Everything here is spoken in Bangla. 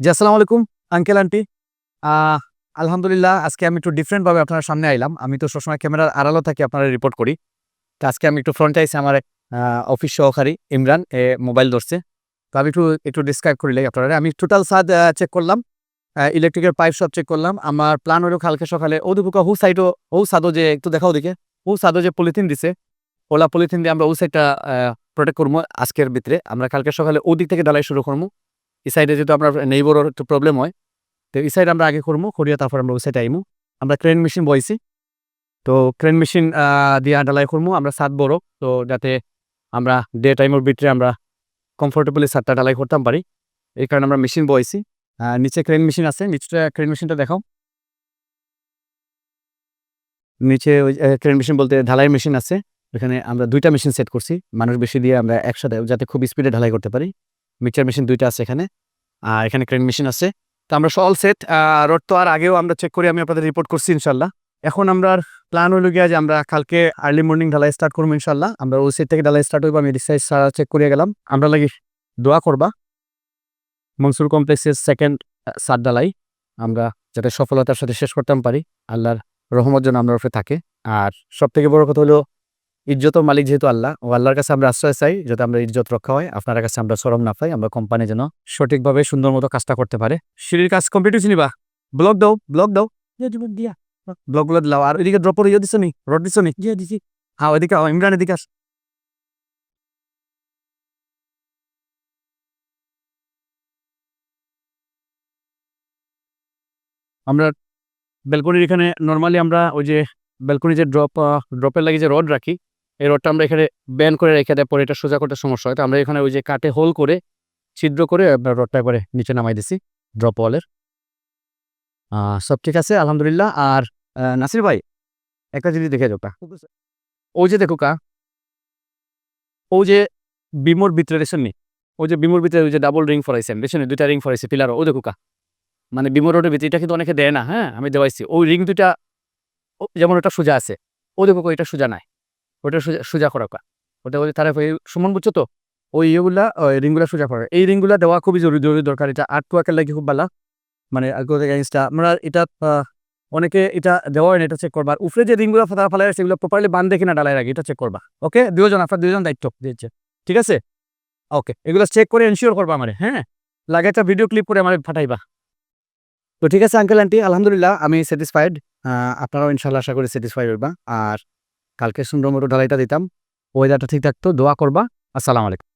জি, আসসালামু আলাইকুম, আঙ্কেল, আন্টি। আলহামদুলিল্লাহ, আজকে আমি একটু ডিফারেন্ট ভাবে আপনার সামনে আইলাম। আমি তো সবসময় ক্যামেরার আড়ালো থাকি, আপনারা রিপোর্ট করি। তো আজকে আমি একটু ফ্রন্টে আইসি আমার অফিস সহকারী ইমরান, এ মোবাইল ধরছে। তো আমি একটু একটু ডিসক্রাইব করিলে আপনারা। আমি টোটাল সাদ চেক করলাম। ইলেকট্রিকের পাইপ সব চেক করলাম। আমার প্ল্যান হলো কালকে সকালে ও দুপুকা হু সাইডও ও সাদো যে, একটু দেখাও দিকে ও সাদো যে পলিথিন দিছে, ওলা পলিথিন দিয়ে আমরা ও সাইডটা প্রোটেক্ট করব আজকের ভিতরে। আমরা কালকে সকালে ও দিক থেকে ডালাই শুরু করব। এই সাইডে যেহেতু আমরা নেইবরের একটু প্রবলেম হয়, তো এই সাইড আমরা আগে করব করিয়া তারপর আমরা ওই সাইডে আইমু। আমরা ক্রেন মেশিন বইছি। তো ক্রেন মেশিন দিয়ে ডালাই করব আমরা সাত বড়, তো যাতে আমরা ডে টাইমের ভিতরে আমরা কমফোর্টেবলি সাতটা ডালাই করতাম পারি। এই কারণে আমরা মেশিন বইছি। নিচে ক্রেন মেশিন আছে। নিচে ক্রেন মেশিনটা দেখাও। নিচে ওই ক্রেন মেশিন বলতে ঢালাই মেশিন আছে। এখানে আমরা দুইটা মেশিন সেট করছি। মানুষ বেশি দিয়ে আমরা একসাথে, যাতে খুব স্পিডে ঢালাই করতে পারি। মিক্সচার মেশিন দুইটা আছে এখানে, আর এখানে ক্রেন মেশিন আছে। তো আমরা সল সেট রোড তো আর আগেও আমরা চেক করি, আমি আপনাদের রিপোর্ট করছি ইনশাল্লাহ এখন আমরা প্ল্যান হইল গিয়া যে আমরা কালকে আর্লি মর্নিং ঢালাই স্টার্ট করব ইনশাল্লাহ আমরা ওই সেট থেকে ঢালাই স্টার্ট হইব, আমি রিসাইজ সারা চেক করিয়ে গেলাম। আমরা লাগি দোয়া করবা, মনসুর কমপ্লেক্সের সেকেন্ড সাত ডালাই আমরা যাতে সফলতার সাথে শেষ করতাম পারি, আল্লাহর রহমত যেন আমরা উপরে থাকে। আর সব থেকে বড় কথা হলো ইজ্জত মালিক যেহেতু আল্লাহ ও আল্লাহর কাছে আমরা আশ্রয় চাই যাতে আমরা ইজ্জত রক্ষা হয় আপনার কাছে আমরা সরম না পাই আমরা কোম্পানি যেন সঠিকভাবে সুন্দর মতো কাজটা করতে পারে। সিঁড়ির কাজ কমপ্লিট হয়েছে নিবা ব্লক দাও ব্লক দাও। দিয়া ব্লকগুলো দিলাও। আর ওইদিকে ড্রপ ইয়ে দিছো নি? রড দিছো নি? দিয়ে দিছি। হ্যাঁ ওইদিকে ইমরান এদিকে আস। আমরা ব্যালকনির এখানে নর্মালি আমরা ওই যে ব্যালকনি যে ড্রপ ড্রপের লাগে যে রড রাখি এই রডটা আমরা এখানে ব্যান করে রেখে দেয়, পরে এটা সোজা করতে সমস্যা হয়। তো আমরা এখানে ওই যে কাটে হোল করে, ছিদ্র করে আপনার রডটা করে নিচে নামাই দিছি ড্রপ ওয়ালের সব ঠিক আছে? আলহামদুলিল্লাহ। আর নাসির ভাই, একটা জিনিস দেখে যাও ওই যে দেখো কা ও যে বিমোর ভিতরে রেশন নি? ওই যে বিমোর ভিতরে ওই যে ডাবল রিং ফরাইছেন রেশনে দুইটা রিং ফরাইছে পিলার ও দেখো কা মানে বিমোর রোডের ভিতরে এটা কিন্তু অনেকে দেয় না হ্যাঁ? আমি দেওয়াইছি। ওই রিং দুইটা, ও- যেমন ওটা সোজা আছে, ও দেখো এটা সোজা নাই। ওটা সোজা সোজা করা ওটা ওই তারা সুমন বুঝছ তো? ওই ইয়েগুলা, ওই রিংগুলা সোজা করে। এই রিংগুলা দেওয়া খুবই জরুরি জরুরি দরকার। এটা আর্ট ওয়ার্কের লাগে খুব ভালো মানে এগেনস্টটা আমরা এটা অনেকে এটা দেওয়া হয় না, এটা চেক করবা। উপরে যে রিংগুলো তারা ফেলাই সেগুলো প্রপারলি বান্ধে কিনা ডালাই রাখি, এটা চেক করবা। ওকে দুজন আপনার দুজন দায়িত্ব দিয়েছে। ঠিক আছে? ওকে এগুলো চেক করে এনশিওর করবা আমারে হ্যাঁ? লাগে একটা ভিডিও ক্লিপ করে আমার পাঠাইবা। তো ঠিক আছে আঙ্কেল আন্টি আলহামদুলিল্লাহ, আমি স্যাটিসফাইড আপনারাও ইনশাল্লাহ আশা করি স্যাটিসফাইড হইবা। আর কালকে সুন্দর মতো ঢালাইটা দিতাম ওয়েদারটা ঠিক থাকতো দোয়া করবা আসসালামু আলাইকুম।